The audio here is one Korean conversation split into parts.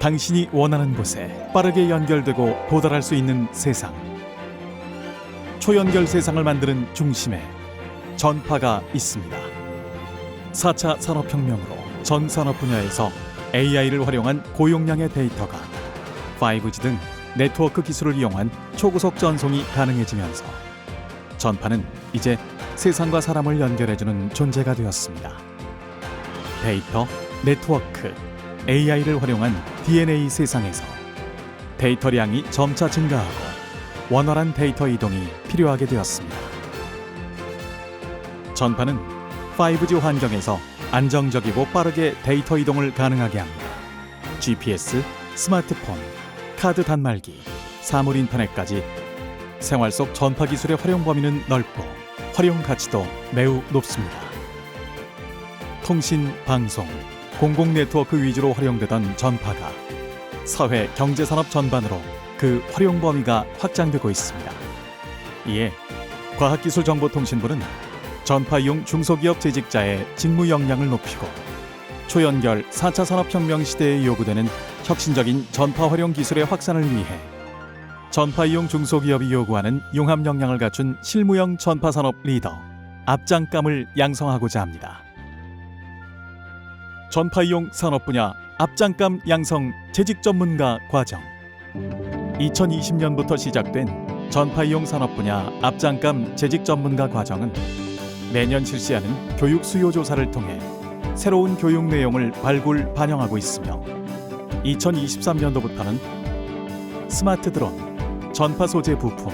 당신이 원하는 곳에 빠르게 연결되고 도달할 수 있는 세상. 초연결 세상을 만드는 중심에 전파가 있습니다. 4차 산업혁명으로 전 산업 분야에서 AI를 활용한 고용량의 데이터가 5G 등 네트워크 기술을 이용한 초고속 전송이 가능해지면서 전파는 이제 세상과 사람을 연결해주는 존재가 되었습니다. 데이터, 네트워크, AI를 활용한 DNA 세상에서 데이터량이 점차 증가하고 원활한 데이터 이동이 필요하게 되었습니다. 전파는 5G 환경에서 안정적이고 빠르게 데이터 이동을 가능하게 합니다. GPS, 스마트폰, 카드 단말기, 사물 인터넷까지 생활 속 전파 기술의 활용 범위는 넓고 활용 가치도 매우 높습니다. 통신, 방송, 공공 네트워크 위주로 활용되던 전파가 사회, 경제 산업 전반으로 그 활용 범위가 확장되고 있습니다. 이에 과학기술정보통신부는 전파 이용 중소기업 재직자의 직무 역량을 높이고 초연결 4차 산업혁명 시대에 요구되는 혁신적인 전파 활용 기술의 확산을 위해 전파 이용 중소기업이 요구하는 융합 역량을 갖춘 실무형 전파 산업 리더 앞장감을 양성하고자 합니다. 전파 이용 산업 분야 앞장감 양성 재직 전문가 과정. 2020년부터 시작된 전파 이용 산업 분야 앞장감 재직 전문가 과정은 매년 실시하는 교육 수요 조사를 통해 새로운 교육 내용을 발굴 반영하고 있으며 2023년도부터는 스마트 드론, 전파 소재 부품,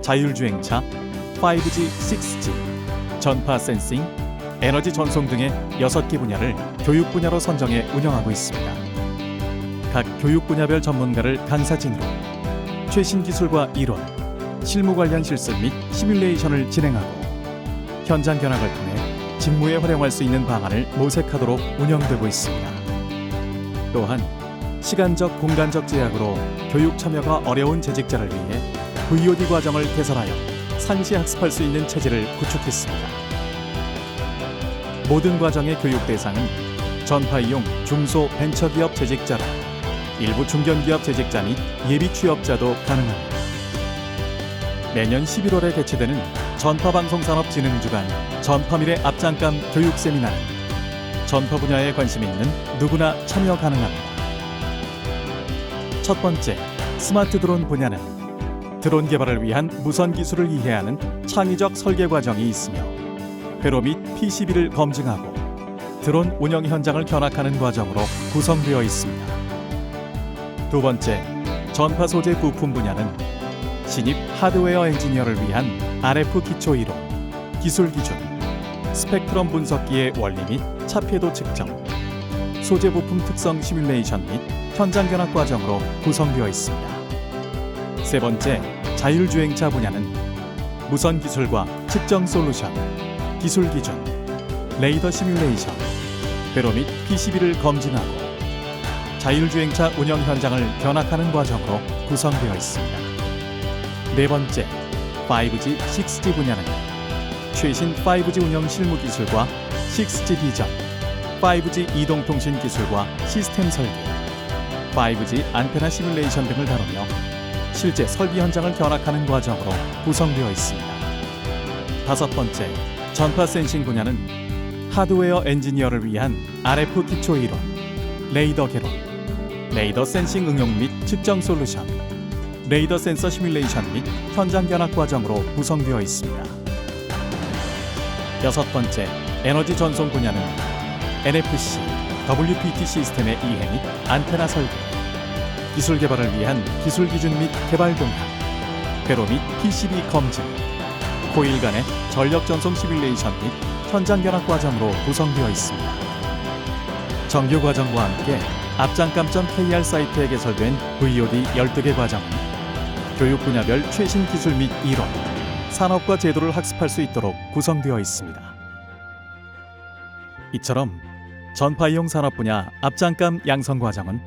자율주행차, 5G, 6G, 전파 센싱, 에너지 전송 등의 6개 분야를 교육 분야로 선정해 운영하고 있습니다. 각 교육 분야별 전문가를 강사진으로 최신 기술과 이론, 실무 관련 실습 및 시뮬레이션을 진행하고 현장 견학을 통해 직무에 활용할 수 있는 방안을 모색하도록 운영되고 있습니다. 또한 시간적 공간적 제약으로 교육 참여가 어려운 재직자를 위해 VOD 과정을 개설하여 상시 학습할 수 있는 체제를 구축했습니다. 모든 과정의 교육 대상은 전파 이용 중소 벤처기업 재직자로 일부 중견기업 재직자 및 예비 취업자도 가능합니다. 매년 11월에 개최되는 전파방송산업진흥주간 전파미래 앞장감 교육 세미나는 전파 분야에 관심 있는 누구나 참여 가능합니다. 첫 번째, 스마트 드론 분야는 드론 개발을 위한 무선 기술을 이해하는 창의적 설계 과정이 있으며 회로 및 PCB를 검증하고 드론 운영 현장을 견학하는 과정으로 구성되어 있습니다. 두 번째, 전파 소재 부품 분야는 신입 하드웨어 엔지니어를 위한 RF 기초 이론, 기술 기준, 스펙트럼 분석기의 원리 및 차폐도 측정, 소재 부품 특성 시뮬레이션 및 현장 견학 과정으로 구성되어 있습니다. 세 번째, 자율주행차 분야는 무선 기술과 측정 솔루션, 기술 기준, 레이더 시뮬레이션, 회로 및 PCB를 검증하고 자율주행차 운영 현장을 견학하는 과정으로 구성되어 있습니다. 네 번째, 5G, 6G 분야는 최신 5G 운영 실무 기술과 6G 비전, 5G 이동통신 기술과 시스템 설계, 5G 안테나 시뮬레이션 등을 다루며 실제 설비 현장을 견학하는 과정으로 구성되어 있습니다. 다섯 번째, 전파 센싱 분야는 하드웨어 엔지니어를 위한 RF 기초 이론, 레이더 개론, 레이더 센싱 응용 및 측정 솔루션, 레이더 센서 시뮬레이션 및 현장 견학 과정으로 구성되어 있습니다. 여섯 번째, 에너지 전송 분야는 NFC, WPT 시스템의 이해 및 안테나 설계, 기술 개발을 위한 기술 기준 및 개발 동향, 회로 및 PCB 검증, 코일 간의 전력 전송 시뮬레이션 및 현장 견학 과정으로 구성되어 있습니다. 정규 과정과 함께 앞장감.kr 사이트에 개설된 VOD 12개 과정은 교육 분야별 최신 기술 및 이론, 산업과 제도를 학습할 수 있도록 구성되어 있습니다. 이처럼 전파 이용 산업 분야 앞장감 양성 과정은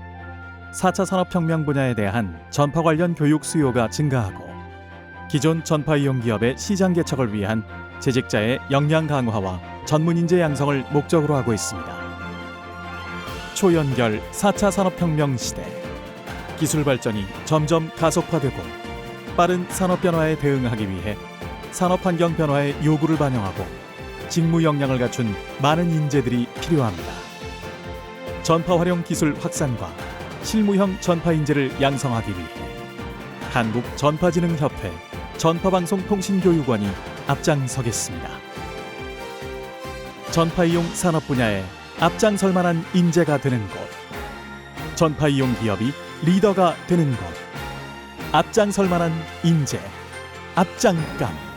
4차 산업혁명 분야에 대한 전파 관련 교육 수요가 증가하고 기존 전파 이용 기업의 시장 개척을 위한 재직자의 역량 강화와 전문 인재 양성을 목적으로 하고 있습니다. 초연결 4차 산업혁명 시대 기술 발전이 점점 가속화되고 빠른 산업 변화에 대응하기 위해 산업 환경 변화의 요구를 반영하고 직무 역량을 갖춘 많은 인재들이 필요합니다. 전파 활용 기술 확산과 실무형 전파 인재를 양성하기 위해 한국 전파진흥협회 전파방송통신교육원이 앞장서겠습니다. 전파 이용 산업 분야에 앞장설 만한 인재가 되는 곳. 전파 이용 기업이 리더가 되는 곳. 앞장설 만한 인재. 앞장감.